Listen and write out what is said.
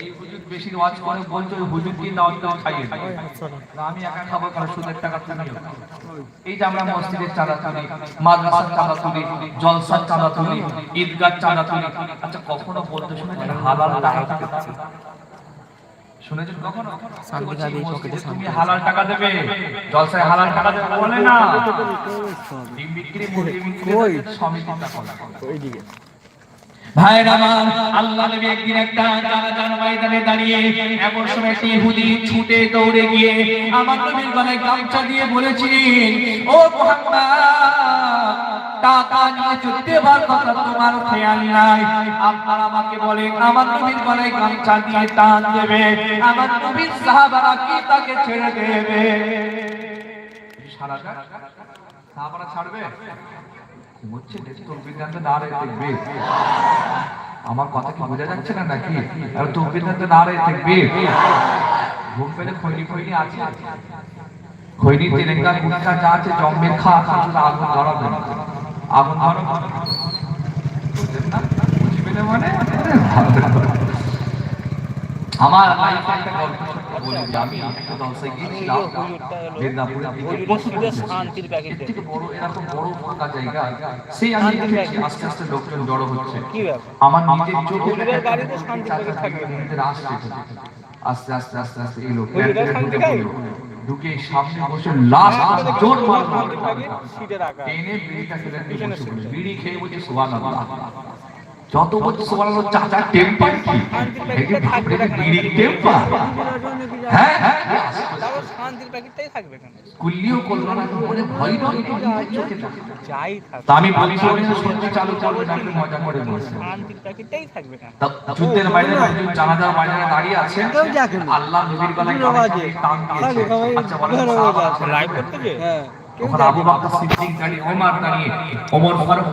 এই হুজুর বেশি ওয়াজ করে বলতো ওই হুজুরকে দাওয়াত করে খাইয়ে আমি একা খাব কারণ সুদের টাকা তুমি এই যে আমরা মসজিদের চাঁদা তুলি মাদ্রাসার চাঁদা তুলি জলসার চাঁদা তুলি ঈদগার চাঁদা তুলি। আচ্ছা কখনো বলতে শুনেছেন হালাল টাকা শুনেছেন কখনো? তুমি হালাল টাকা দেবে? জলসায় হালাল টাকা দেবে বলে না? ডিম বিক্রি মুরগি বিক্রি সমিতির টাকা। লাগে। ভাইয়ের আমার আল্লাহ নবী একদিন দাঁড়িয়ে ছেড়ে দেবে? দেখবে। আমার কথা কি বোঝা যাচ্ছে না নাকি? আর তোর বিজ্ঞান না রে থাকবে ঘুম পেলে খৈনি খৈনি আছে। খৈনি তেলেঙ্গা গুটখা যা আছে, জম্মের খা খা শুধু আগুন ধরাবে। আগুন ধরো বুঝলেন না? বুঝবে না মানে? আমার লাইফে একটা গল্প সত্য আমি একটা জলসায় গিয়েছিলাম মেদিনীপুরের দিকে। শান্তির প্যাকেট থেকে বড় এরকম বড় ফাঁকা জায়গা সেই আমি দেখেছি আস্তে আস্তে লোকজন জড়ো হচ্ছে। আমার নিজের চোখে হুজুরের শান্তি করে থাকবে। না। মন্দিরে আসছে আস্তে আস্তে আস্তে আস্তে এই লোক হুজুরের প্যান্টে শান্তি ঢুকে সামনে বসে লাশ জোর মারলো শান্তির প্যাকেট সিটে রাখা টেনে বিড়িটা খেলে দিয়ে বসে। পড়ল। বিড়ি খেয়ে বলছে যত বলছে সুবহানাল্লাহ চাচা টেম্পার কি? এই যে ভাবরে বিড়ি টেম্পার হ্যাঁ হ্যাঁ হ্যাঁ। তারপর শান্তির প্যাকেটটাই থাকবে কেন কুল্লিও করল না মনে ভয় নয় চোখে যাই থাকবে তা আমি ওই যে সত্যি চালু করবে না মজা করে বলছি। শান্তির প্যাকেটটাই থাকবে কেন তা যুদ্ধের বাইরে জানাজার বাইরে দাঁড়িয়ে আছে। আল্লাহ নবীর গলায় টান দিয়েছে। আচ্ছা বলেন লাইভ করতে যে হ্যাঁ। ওখানে আবু বকর সিদ্দিক দাঁড়িয়ে ওমর দাঁড়িয়ে ওমর ফারুক